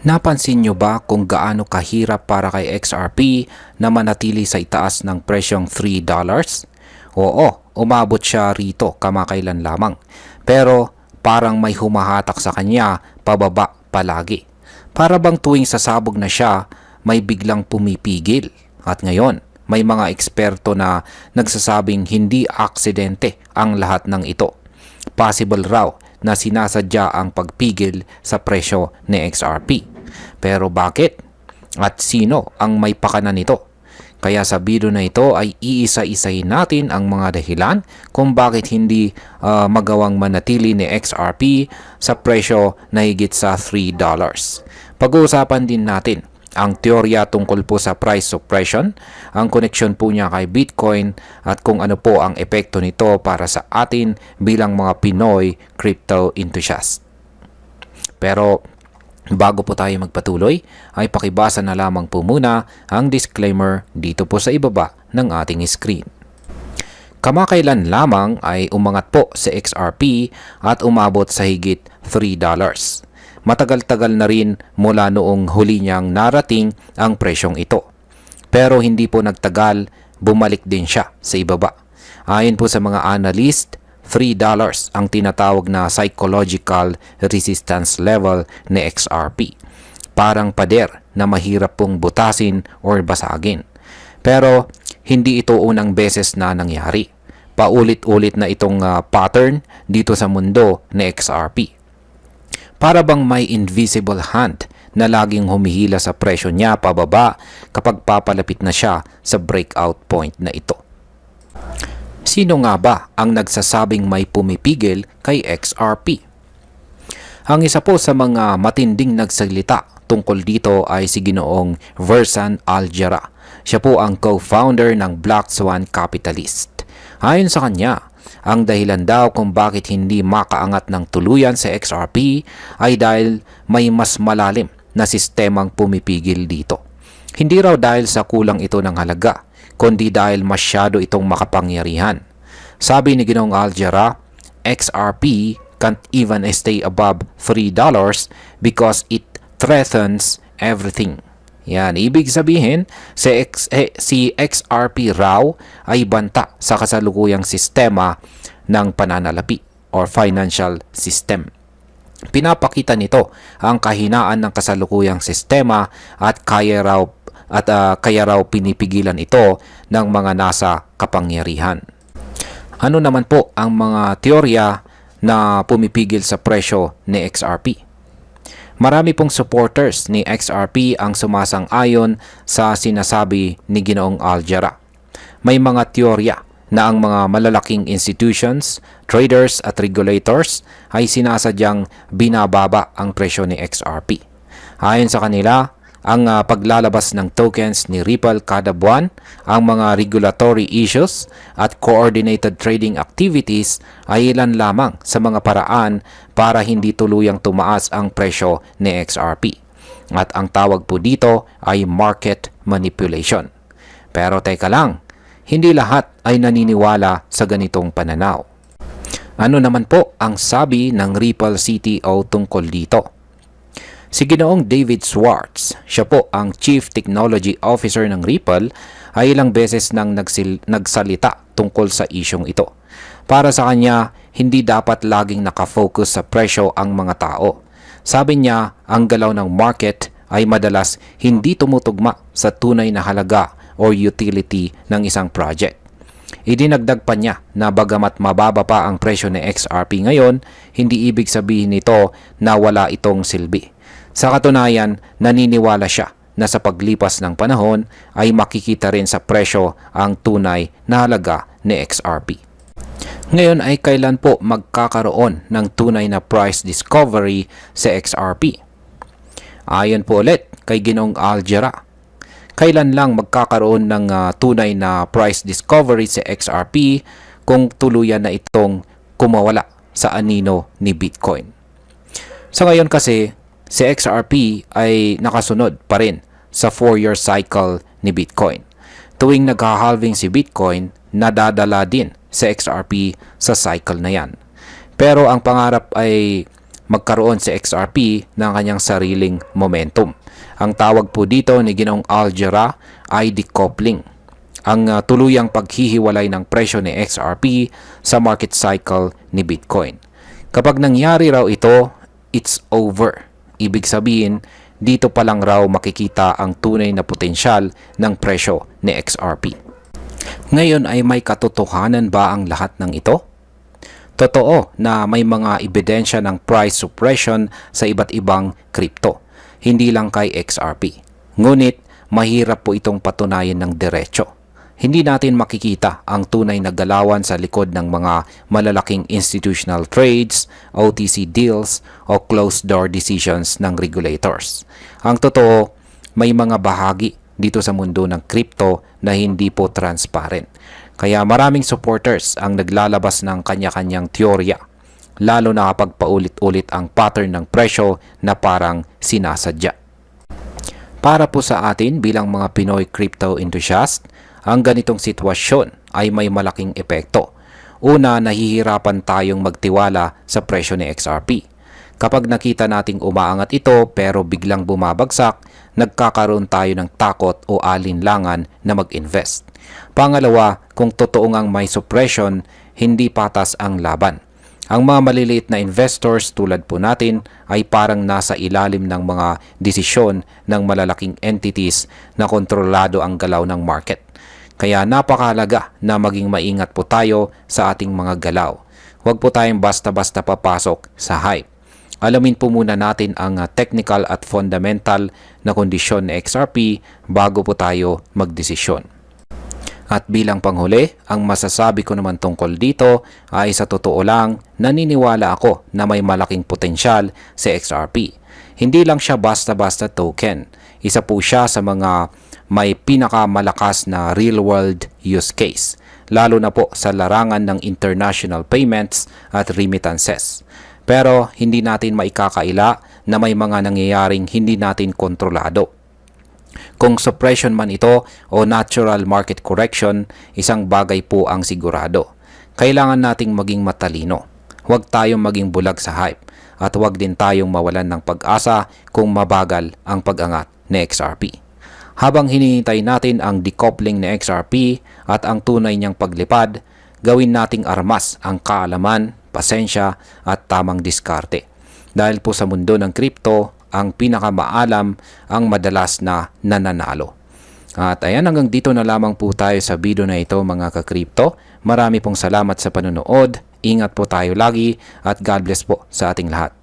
Napansin nyo ba kung gaano kahirap para kay XRP na manatili sa itaas ng presyong $3? Oo, umabot siya rito kamakailan lamang. Pero parang may humahatak sa kanya pababa palagi. Para bang tuwing sasabog na siya, may biglang pumipigil. At ngayon, may mga eksperto na nagsasabing hindi aksidente ang lahat ng ito. Possible raw na sinasadya ang pagpigil sa presyo ni XRP. Pero bakit? At sino ang may pakana nito? Kaya sa video na ito ay iisa-isahin natin ang mga dahilan kung bakit hindi ah, magawang manatili ni XRP sa presyo na higit sa $3. Pag-uusapan din natin ang teorya tungkol po sa price suppression, ang koneksyon po niya kay Bitcoin at kung ano po ang epekto nito para sa atin bilang mga Pinoy crypto enthusiast. Pero bago po tayo magpatuloy, ay pakibasa na lamang po muna ang disclaimer dito po sa ibaba ng ating screen. Kamakailan lamang ay umangat po sa XRP at umabot sa higit $3. Matagal-tagal na rin mula noong huli niyang narating ang presyong ito. Pero hindi po nagtagal, bumalik din siya sa ibaba. Ayon po sa mga analyst, $3 ang tinatawag na psychological resistance level ni XRP. Parang pader na mahirap pong butasin or basagin. Pero hindi ito unang beses na nangyari. Paulit-ulit na itong ah, pattern dito sa mundo ni XRP. Para bang may invisible hand na laging humihila sa presyo niya pababa kapag papalapit na siya sa breakout point na ito. Sino nga ba ang nagsasabing may pumipigil kay XRP? Ang isa po sa mga matinding nagsalita tungkol dito ay si Ginoong Versan Aljara. Siya po ang co-founder ng Black Swan Capitalist. Ayon sa kanya, ang dahilan daw kung bakit hindi makaangat ng tuluyan sa XRP ay dahil may mas malalim na sistemang pumipigil dito. Hindi raw dahil sa kulang ito ng halaga, kundi dahil masyado itong makapangyarihan. Sabi ni Ginoong Aljara, XRP can't even stay above $3 because it threatens everything. Yan, ibig sabihin, si, X, eh, si XRP raw ay banta sa kasalukuyang sistema ng pananalapi or financial system. Pinapakita nito ang kahinaan ng kasalukuyang sistema at kaya raw at ah, kaya raw pinipigilan ito ng mga nasa kapangyarihan. Ano naman po ang mga teorya na pumipigil sa presyo ni XRP? Marami pong supporters ni XRP ang sumasang-ayon sa sinasabi ni Ginoong Aljara. May mga teorya na ang mga malalaking institutions, traders at regulators ay sinasadyang binababa ang presyo ni XRP. Ayon sa kanila, ang ah, paglalabas ng tokens ni Ripple kada buwan, ang mga regulatory issues at coordinated trading activities ay ilan lamang sa mga paraan para hindi tuluyang tumaas ang presyo ni XRP. At ang tawag po dito ay market manipulation. Pero teka lang, hindi lahat ay naniniwala sa ganitong pananaw. Ano naman po ang sabi ng Ripple CTO tungkol dito? Si Ginoong David Swartz, siya po ang Chief Technology Officer ng Ripple, ay ilang beses nang nagsil- nagsalita tungkol sa isyong ito. Para sa kanya, hindi dapat laging nakafocus sa presyo ang mga tao. Sabi niya, ang galaw ng market ay madalas hindi tumutugma sa tunay na halaga or utility ng isang project. Idinagdag pa niya na bagamat mababa pa ang presyo ni XRP ngayon, hindi ibig sabihin nito na wala itong silbi. Sa katunayan, naniniwala siya na sa paglipas ng panahon ay makikita rin sa presyo ang tunay na halaga ni XRP. Ngayon ay kailan po magkakaroon ng tunay na price discovery sa XRP? Ayon po ulit kay Ginong Aljara, kailan lang magkakaroon ng ah, tunay na price discovery sa XRP kung tuluyan na itong kumawala sa anino ni Bitcoin. Sa ngayon kasi, si XRP ay nakasunod pa rin sa 4-year cycle ni Bitcoin. Tuwing nagha-halving si Bitcoin, nadadala din sa XRP sa cycle na yan. Pero ang pangarap ay magkaroon si XRP ng kanyang sariling momentum. Ang tawag po dito ni Ginong Aljera ay decoupling. Ang uh, tuluyang paghihiwalay ng presyo ni XRP sa market cycle ni Bitcoin. Kapag nangyari raw ito, it's over. Ibig sabihin, dito pa lang raw makikita ang tunay na potensyal ng presyo ni XRP. Ngayon ay may katotohanan ba ang lahat ng ito? Totoo na may mga ebidensya ng price suppression sa iba't ibang crypto, hindi lang kay XRP. Ngunit mahirap po itong patunayan ng diretsyo. Hindi natin makikita ang tunay na galawan sa likod ng mga malalaking institutional trades, OTC deals o closed door decisions ng regulators. Ang totoo, may mga bahagi dito sa mundo ng crypto na hindi po transparent. Kaya maraming supporters ang naglalabas ng kanya-kanyang teorya, lalo na kapag paulit-ulit ang pattern ng presyo na parang sinasadya. Para po sa atin bilang mga Pinoy crypto enthusiast, ang ganitong sitwasyon ay may malaking epekto. Una, nahihirapan tayong magtiwala sa presyo ni XRP. Kapag nakita nating umaangat ito pero biglang bumabagsak, nagkakaroon tayo ng takot o alinlangan na mag-invest. Pangalawa, kung totoo ngang may suppression, hindi patas ang laban. Ang mga maliliit na investors tulad po natin ay parang nasa ilalim ng mga desisyon ng malalaking entities na kontrolado ang galaw ng market. Kaya napakahalaga na maging maingat po tayo sa ating mga galaw. Huwag po tayong basta-basta papasok sa hype. Alamin po muna natin ang uh, technical at fundamental na kondisyon ng XRP bago po tayo magdesisyon. At bilang panghuli, ang masasabi ko naman tungkol dito ay sa totoo lang, naniniwala ako na may malaking potensyal sa XRP. Hindi lang siya basta-basta token. Isa po siya sa mga may pinakamalakas na real-world use case, lalo na po sa larangan ng international payments at remittances. Pero hindi natin maikakaila na may mga nangyayaring hindi natin kontrolado. Kung suppression man ito o natural market correction, isang bagay po ang sigurado. Kailangan nating maging matalino. Huwag tayong maging bulag sa hype at huwag din tayong mawalan ng pag-asa kung mabagal ang pag-angat ni XRP. Habang hinihintay natin ang decoupling ni XRP at ang tunay niyang paglipad, gawin nating armas ang kaalaman, pasensya at tamang diskarte. Dahil po sa mundo ng crypto, ang pinakamaalam ang madalas na nananalo. At ayan hanggang dito na lamang po tayo sa video na ito mga ka-crypto. Marami pong salamat sa panonood. Ingat po tayo lagi at God bless po sa ating lahat.